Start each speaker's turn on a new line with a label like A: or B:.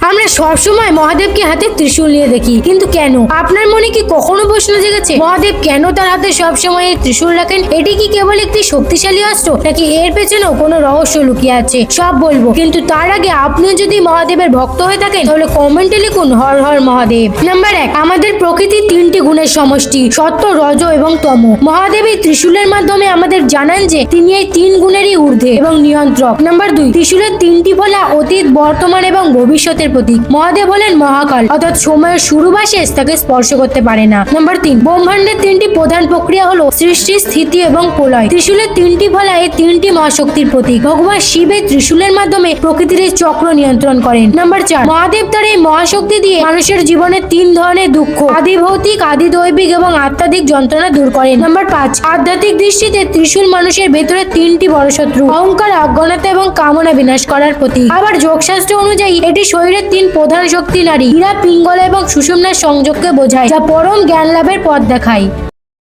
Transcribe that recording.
A: আমরা সবসময় মহাদেবকে হাতে ত্রিশূল নিয়ে দেখি। কিন্তু কেন? আপনার মনে কি কখনো প্রশ্ন জেগেছে? মহাদেব কেন তার হাতে সবসময় ত্রিশূল রাখেন? এটি কি কেবল একটি শক্তিশালী অস্ত্র, নাকি এর পেছনেও কোনো রহস্য লুকিয়ে আছে? সব বলব। কিন্তু তার আগে আপনি যদি মহাদেবের ভক্ত হয়ে থাকেন, তাহলে কমেন্টে লিখুন, হর হর মহাদেব। নাম্বার এক, আমাদের প্রকৃতির তিনটি গুণের সমষ্টি, সত্য, রজ এবং তম। মহাদেব এই ত্রিশূলের মাধ্যমে আমাদের জানান যে, তিনি এই তিন গুণেরই ঊর্ধ্বে এবং নিয়ন্ত্রক। নাম্বার দুই, ত্রিশূলের তিনটি ফলা অতীত, বর্তমান এবং ভবিষ্যতের প্রতীক। মহাদেব হলেন মহাকাল। অর্থাৎ সময়ের শুরু বা শেষ তাকে স্পর্শ করতে পারে না। নাম্বার তিন, ব্রহ্মাণ্ডের তিনটি প্রধান প্রক্রিয়া হলো সৃষ্টি, স্থিতি এবং প্রলয়। ত্রিশূলের তিনটি ফলা এই তিনটি মহাশক্তির প্রতীক। ভগবান শিবের ত্রিশূলের মাধ্যমে প্রকৃতির চক্র নিয়ন্ত্রণ করেন। নাম্বার চার, মহাদেব তার এই মহাশক্তি দিয়ে মানুষের জীবনে তিন ধরনের দুঃখ আদি ভৌতিক আদি দৈবিক এবং আত্মাধিক যন্ত্রণা দূর করেন। নাম্বার পাঁচ, আধ্যাত্মিক দৃষ্টিতে ত্রিশূল মানুষের ভেতরে তিনটি বড় শত্রু, অহংকার, অজ্ঞানতা এবং কামনা বিনাশ করার প্রতীক। আবার যোগশাস্ত্র অনুযায়ী এটি শরীরের তিন প্রধান শক্তি নারী হীরা, পিঙ্গল এবং সুষুম্নার সংযোগকে বোঝায়, যা পরম জ্ঞান লাভের পথ দেখায়।